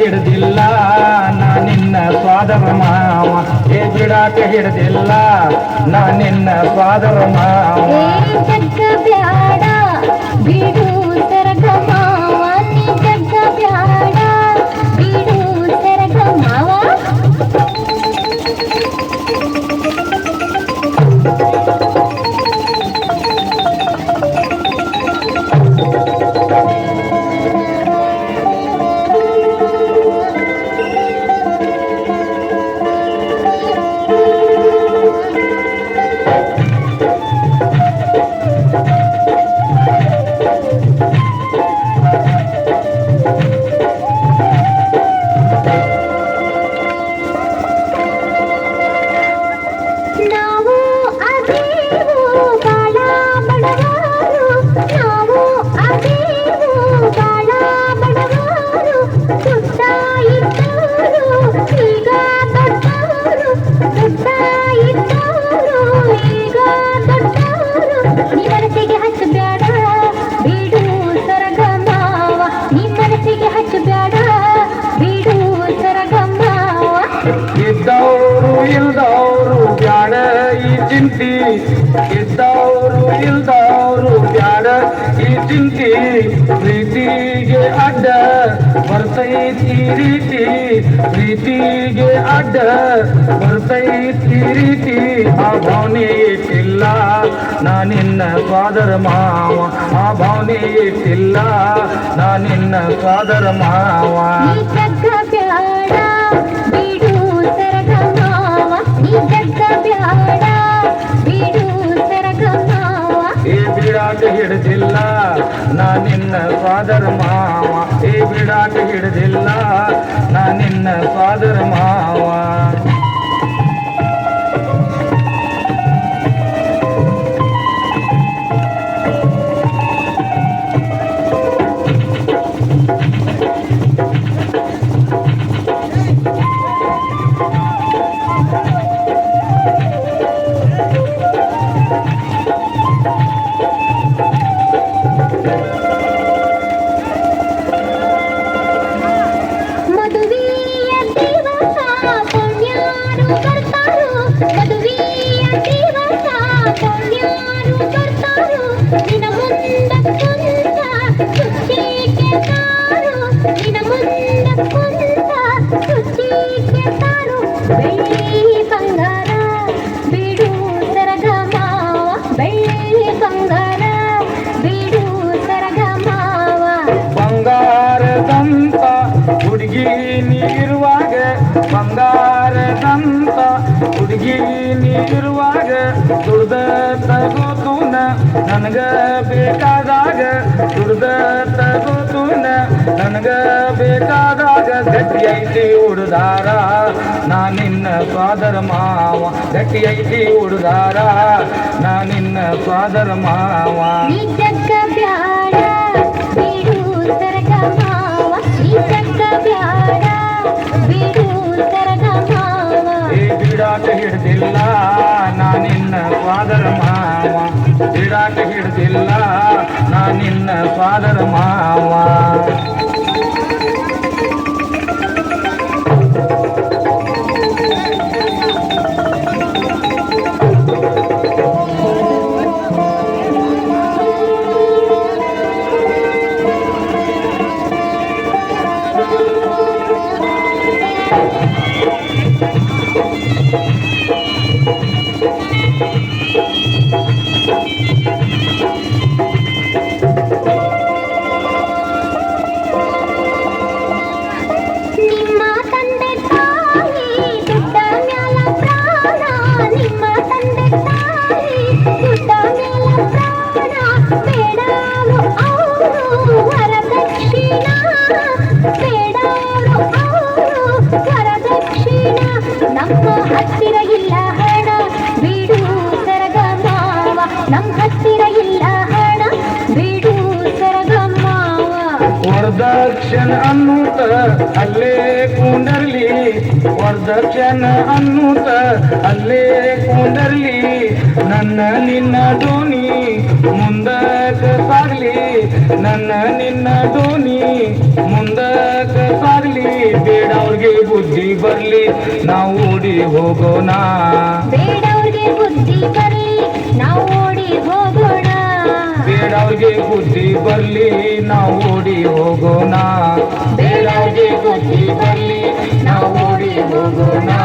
ಹಿಡಿದಿಲ್ಲ ನಾ ನಿನ್ನ ಸ್ವಾದರ ಮಾವ ಏ ಬಿಡಾಕ ಹಿಡಿದಿಲ್ಲ ನಾ ನಿನ್ನ ಸ್ವಾದರ ಮಾವ வீடு ಇದ್ದವರು ಇಲ್ದವರು ಬ್ಯಾಡ ಈ ಚಿಂತಿ ಇದ್ದವರು ಇಲ್ದವರು ಬ್ಯಾಡ ಈ ಚಿಂತಿ ಪ್ರೀತಿಗೆ ಅಡ್ಡ ಬರ್ತೈತಿ ರೀತಿ ಪ್ರೀತಿಗೆ ಅಡ್ಡ ಬರ್ತೈತಿ ರೀತಿ ಆ ಭಾವನೆ ಇಟ್ಟಿಲ್ಲ ನಾನಿನ್ನ ಫಾದರ್ ಮಾವ ಆ ಭಾವನೆ ಇಟ್ಟಿಲ್ಲ ನಾನಿನ್ನ ಫಾದರ್ ಮಾವ ನಿನ್ನ ಫಾದರ್ ಮಾವ ಈ ಬಿಡಾಟ ಹಿಡಿದಿಲ್ಲ ನಾ ನಿನ್ನ ಫಾದರ್ ಮಾವ ಇರುವಾಗ ದುಡ್ದ ತಗೋತೂನ ನನಗ ಬೇಕಾದಾಗ ದುಡ್ದ ತಗೋತೂನ ನನಗ ಬೇಕಾದಾಗ ಗಟ್ಟಿ ಐತಿ ಹುಡುದಾರ ನಾ ನಿನ್ನ ಸ್ವಾದರ ಮಾವ ಗಟ್ಟಿ ಐತಿ ಹುಡುದಾರ ನಾ ನಿನ್ನ ಸ್ವಾದರ ಮಾವ 干嘛？ನಮ್ಮ ಹತ್ತಿರ ಇಲ್ಲ ಹಣ ಬಿಡು ಸರಗಮಾವ ನಮ್ಮ ಹತ್ತಿರ ಇಲ್ಲ ಹಣ ಬಿಡು ಸರಗಮಾವ ವರದಕ್ಷಣ ಅನ್ನೂತ ಅಲ್ಲೇ ಕುಂದರ್ಲಿ ವರದಕ್ಷಣ ಅನ್ನೂತ ಅಲ್ಲೇ ಕುಂದರ್ಲಿ ನನ್ನ ನಿನ್ನ ದೋಣಿ ನನ್ನ ನಿನ್ನ ಧೋನಿ ಮುಂದಕ್ಕೆ ಸಾರ್ಲಿ ಬೇಡವ್ರಿಗೆ ಬುದ್ಧಿ ಬರಲಿ ನಾವು ಓಡಿ ಹೋಗೋಣ ಬೇಡವ್ರಿಗೆ ಬುದ್ಧಿ ಬರಲಿ ನಾವು ಓಡಿ ಹೋಗೋಣ ಬೇಡವ್ರಿಗೆ ಬುದ್ಧಿ ಬರ್ಲಿ ನಾವು ಓಡಿ ಹೋಗೋಣ ಬೇಡವ್ರಿಗೆ ಬುದ್ಧಿ ಬರ್ಲಿ ನಾವು ಓಡಿ ಹೋಗೋಣ